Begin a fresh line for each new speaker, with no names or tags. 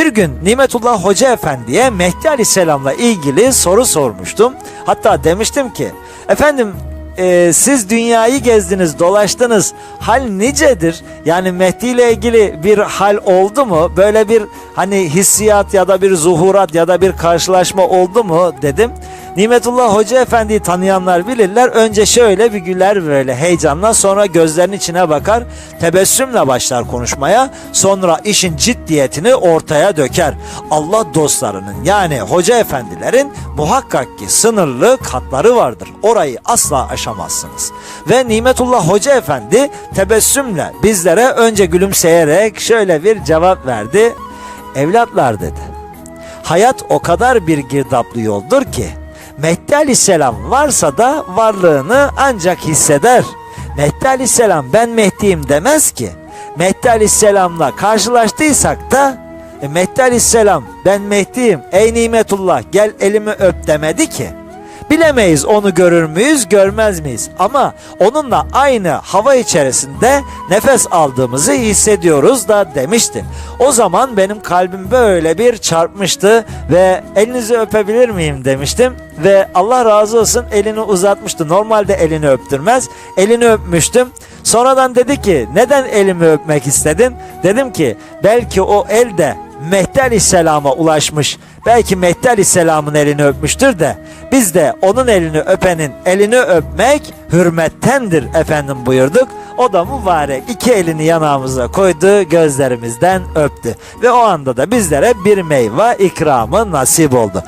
Bir gün Nimetullah Hoca Efendi'ye Mehdi Aleyhisselam'la ilgili soru sormuştum. Hatta demiştim ki efendim e, siz dünyayı gezdiniz, dolaştınız. Hal nicedir? Yani Mehdi ile ilgili bir hal oldu mu? Böyle bir hani hissiyat ya da bir zuhurat ya da bir karşılaşma oldu mu dedim. Nimetullah Hoca Efendi'yi tanıyanlar bilirler. Önce şöyle bir güler böyle heyecanla sonra gözlerinin içine bakar. Tebessümle başlar konuşmaya. Sonra işin ciddiyetini ortaya döker. Allah dostlarının yani hoca efendilerin muhakkak ki sınırlı katları vardır. Orayı asla aşamazsınız. Ve Nimetullah Hoca Efendi tebessümle bizlere önce gülümseyerek şöyle bir cevap verdi. Evlatlar dedi. Hayat o kadar bir girdaplı yoldur ki Mehdi Aleyhisselam varsa da varlığını ancak hisseder. Mehdi Aleyhisselam ben Mehdi'yim demez ki. Mehdi Aleyhisselam'la karşılaştıysak da e, Mehdi Aleyhisselam ben Mehdi'yim ey nimetullah gel elimi öp demedi ki. Bilemeyiz onu görür müyüz, görmez miyiz? Ama onunla aynı hava içerisinde nefes aldığımızı hissediyoruz da demişti. O zaman benim kalbim böyle bir çarpmıştı ve elinizi öpebilir miyim demiştim. Ve Allah razı olsun elini uzatmıştı. Normalde elini öptürmez. Elini öpmüştüm. Sonradan dedi ki neden elimi öpmek istedin? Dedim ki belki o el de Mehdi Aleyhisselam'a ulaşmış. Belki Mehdi Aleyhisselam'ın elini öpmüştür de biz de onun elini öpenin elini öpmek hürmettendir efendim buyurduk. O da mübarek iki elini yanağımıza koydu gözlerimizden öptü. Ve o anda da bizlere bir meyve ikramı nasip oldu.